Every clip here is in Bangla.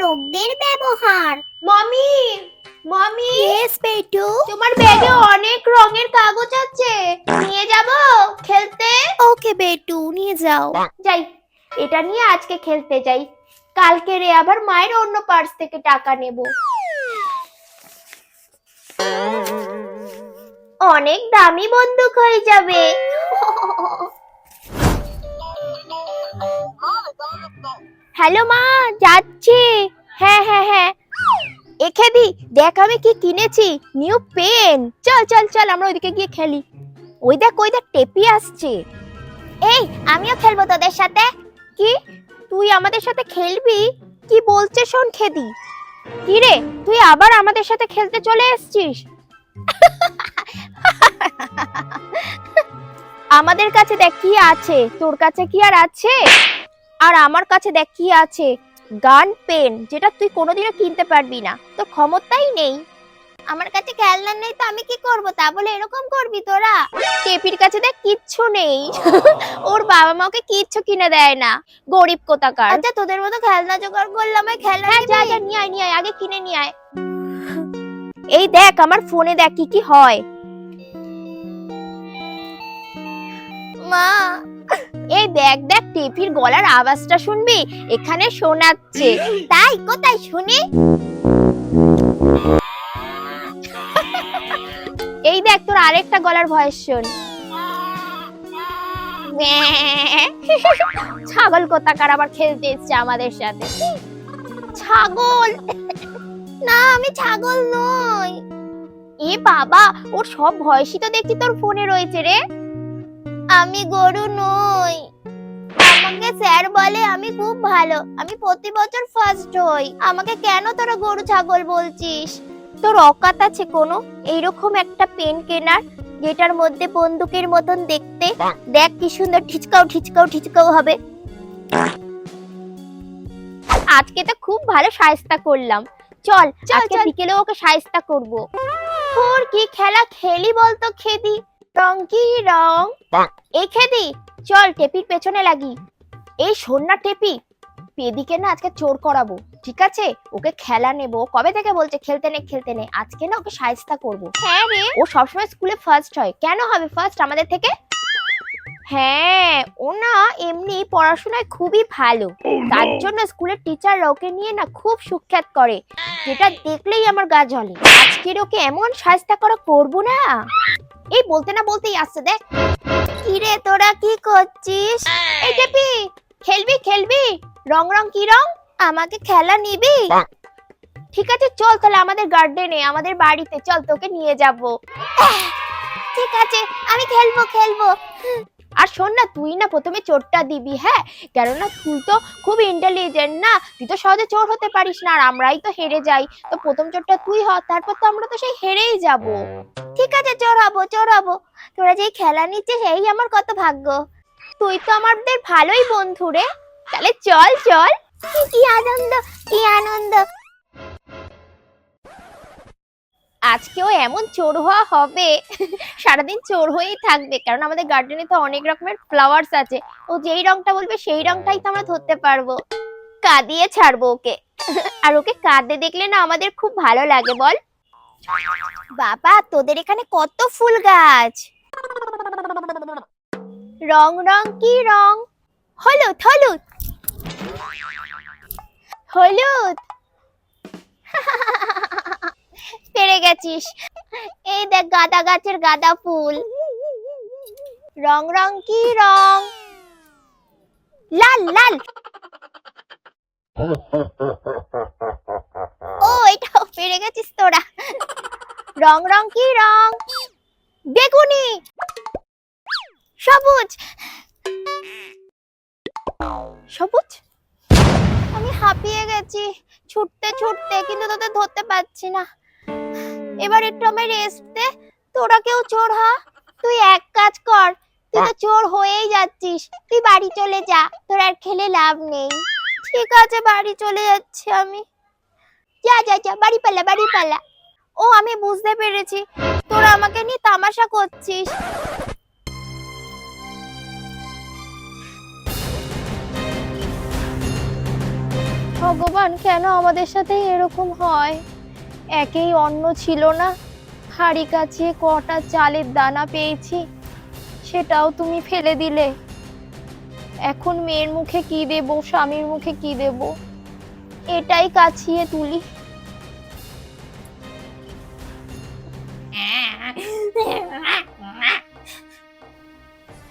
লোকদের ব্যবহার। মমি মমি ইয়েস পেটু। তোমার ব্যাগে অনেক রঙের কাগজ আছে। নিয়ে যাব খেলতে? ওকে বেটু নিয়ে যাও। যাই এটা নিয়ে আজকে খেলতে যাই। কালকে রে আবার মায়ের অন্য পার্স থেকে টাকা নেব। অনেক দামি বন্দুক হয়ে যাবে। হ্যালো মা, যাচ্ছি। হ্যাঁ হ্যাঁ হ্যাঁ। এখেদি দেখ আমি কি কিনেছি নিউ পেন চল চল চল, আমরা ওইদিকে গিয়ে খেলি। ওই দেখ ওই দেখ, টেপি আসছে। এই, আমিও খেলব তোদের সাথে। কি? তুই আমাদের সাথে খেলবি? কি বলছে শোন খেদি। কি রে, তুই আবার আমাদের সাথে খেলতে চলে এসেছিস? আমাদের কাছে দেখ কি আছে। তোর কাছে কি আর আছে? আর আমার কাছে দেখ কি আছে। গান পেন যেটা তুই কোনোদিনও কিনতে পারবি না। তো ক্ষমতাই নেই। আমার কাছে খেলনা নেই তো আমি কি করব? তা বলে এরকম করবি তোরা? টেপির কাছে দেখ কিচ্ছু নেই। ওর বাবা মাকে কিচ্ছু কিনে দেয় না। গরিব কোথাকার। আচ্ছা তোদের মতো খেলনা জোগাড় করলাম ওই খেলনা হ্যাঁ যা যা নিয়ে আয় নিয়ে আয় আগে কিনে নিয়ে আয়। এই দেখ আমার ফোনে দেখ কি কি হয়। দেখ দেখ, টেপির গলার আওয়াজটা শুনবি? এখানে শোনাচ্ছে। তাই কোথায় শুনি? এই দেখ, তোর আরেকটা গলার ভয়েস শোন। ছাগল কোথাকার আবার খেলতে এসছে আমাদের সাথে? ছাগল? না, আমি ছাগল নই। এ বাবা, ওর সব ভয়েসই তো দেখছি তোর ফোনে রয়েছে রে। আমি গরু নই। আমাকে স্যার বলে আমি খুব ভালো। আমি প্রতি বছর ফার্স্ট হই। আমাকে কেন তোরা গরু ছাগল বলছিস? তোর অকাত আছে কোনো? এইরকম একটা পেন কেনার যেটার মধ্যে বন্দুকের মতন দেখতে দেখ কি সুন্দর ঠিচকাও ঠিচকাও ঠিচকাও হবে। আজকে তো খুব ভালো সায়স্তা করলাম। চল আজকে বিকেলে ওকে সায়স্তা করব। তোর কি খেলা খেলি বলতো খেদি? রং কি রং? এ খেদি চল টেপির পেছনে লাগি। এই শোন না টেপি পেদিকে না আজকে চোর করাবো ঠিক আছে? ওকে খেলা নেব। কবে থেকে বলছে খেলতে নে খেলতে নে? আজকে না ওকে সায়স্তা করব। হ্যাঁ রে। ও সবসময় স্কুলে ফার্স্ট হয়। কেন হবে ফার্স্ট আমাদের থেকে? হ্যাঁ ও না এমনি পড়াশোনায় খুবই ভালো। তার জন্য স্কুলের টিচাররা ওকে নিয়ে না খুব সুখ্যাত করে। যেটা দেখলেই আমার গা জ্বলে। আজকের ওকে এমন সাজতা করা করব না। এই বলতে না বলতেই আসছে দেখ। কি রে তোরা কি করছিস? এই টেপি খেলবি খেলবি? রং রং কি রং? আমাকে খেলা নিবি? ঠিক আছে চল তাহলে আমাদের গার্ডেনে আমাদের বাড়িতে চল তোকে নিয়ে যাব। ঠিক আছে আমি খেলব খেলব। আর শোন না তুই না প্রথমে চোরটা দিবি হ্যাঁ? কেননা তুই তো খুব ইন্টেলিজেন্ট না তুই তো সহজে চোর হতে পারিস না আর আমরাই তো হেরে যাই। তো প্রথম চোরটা তুই হ তারপর তো আমরা তো সেই হেরেই যাব। ঠিক আছে চোর হব চোর হব। তোরা যেই খেলা নিচ্ছে সেই আমার কত ভাগ্য। তুই তো আমাদের ভালোই বন্ধু রে। তাহলে চল চল। কি আনন্দ কি আনন্দ। আজকেও এমন চোর হওয়া হবে। সারাদিন চোর হয়েই থাকবে, কারণ আমাদের গার্ডেনে তো অনেক রকমের ফ্লাওয়ার্স আছে। ও যেই রংটা বলবে সেই রংটাই তো আমরা ধরতে পারব। কাঁদিয়ে ছাড়বো ওকে। আর ওকে কাঁদতে দেখলে না আমাদের খুব ভালো লাগে, বল। বাবা, তোদের এখানে কত ফুল গাছ। রং রং কি রং? হলুদ হলুদ। হলুদ। পেরে গেছিস। এই দেখ গাঁদা গাছের গাঁদা ফুল। রং রং কি রং? লাল লাল। ও এটাও পেরে গেছিস তোরা। রং রং কি রং? সবুজ। সবুজ? আমি হাঁপিয়ে গেছি। ছুটতে ছুটতে কিন্তু তোদের ধরতে পারছি না। এবার একটু আমায় রেস্ট দে। তোরা কেউ চোর হ তুই এক কাজ কর। তুই তো চোর হয়েই যাচ্ছিস। তুই বাড়ি চলে যা। তোর আর খেলে লাভ নেই। ঠিক আছে বাড়ি চলে যাচ্ছি আমি। যা যা যা বাড়ি পালা বাড়ি পালা। ও আমি বুঝতে পেরেছি। তোরা আমাকে নিয়ে তামাশা করছিস। ভগবান কেন আমাদের সাথে এরকম হয়? একেই অন্ন ছিল না। হাড়ি কাছিয়ে কটা চালের দানা পেয়েছি সেটাও তুমি ফেলে দিলে। এখন মেয়ের মুখে কি দেব স্বামীর মুখে কি দেব? এটাই কাছিয়ে তুলি।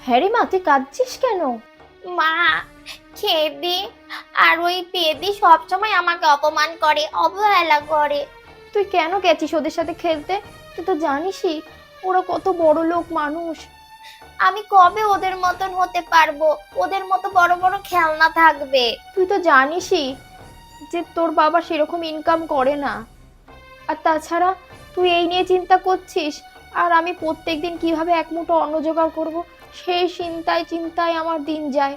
হ্যাঁ রে মা তুই কাঁদছিস কেন? মা খেদি আর ওই পেদি সবসময় আমাকে অপমান করে অবহেলা করে। তুই কেন গেছিস ওদের সাথে খেলতে? তুই তো জানিসই ওরা কত বড় লোক মানুষ। আমি কবে ওদের মতন হতে পারব? ওদের মতো বড় বড় খেলনা থাকবে। তুই তো জানিসই যে তোর বাবা সেরকম ইনকাম করে না। আর তাছাড়া তুই এই নিয়ে চিন্তা করছিস আর আমি প্রত্যেকদিন কীভাবে এক মুঠো অন্ন জোগাড় করব সেই চিন্তায় চিন্তায় আমার দিন যায়।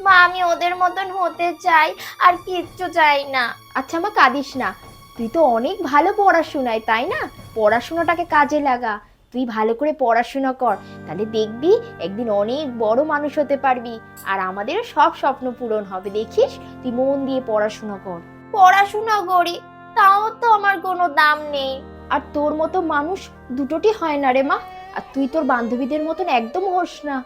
মা আমি ওদের মতন হতে চাই আর কিচ্ছু চাই না। আচ্ছা মা কাঁদিস না। তুই তো অনেক ভালো পড়াশোনায় তাই না? পড়াশোনাটাকে কাজে লাগা। তুই ভালো করে পড়াশোনা কর তাহলে দেখবি একদিন অনেক বড় মানুষ হতে পারবি। আর আমাদেরও সব স্বপ্ন পূরণ হবে দেখিস? তুই মন দিয়ে পড়াশোনা কর। পড়াশোনা করি তাও তো আমার কোনো দাম নেই। আর তোর মতো মানুষ দুটোটি হয় না রে মা। আর তুই তোর বান্ধবীদের মতন একদম হোস না।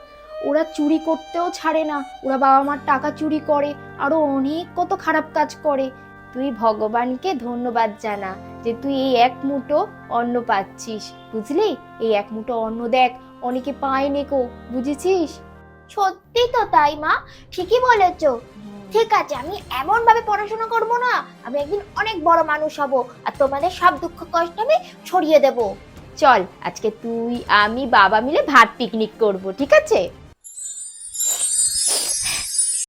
ওরা চুরি করতেও ছাড়ে না ওরা বাবা মার টাকা চুরি করে আরও অনেক কত খারাপ কাজ করে। তুই ভগবানকে ধন্যবাদ জানা যে তুই এই এক মুঠো অন্ন পাচ্ছিস বুঝলি? এই এক মুঠো অন্ন দেখ অনেকে পায় নেকো বুঝেছিস? সত্যি তো তাই মা ঠিকই বলেছ। ঠিক আছে আমি এমন ভাবে পড়াশোনা করব না আমি একদিন অনেক বড় মানুষ হব আর তোমাদের সব দুঃখ কষ্ট আমি ছড়িয়ে দেব। চল আজকে তুই আমি বাবা মিলে ভাত পিকনিক করব ঠিক আছে?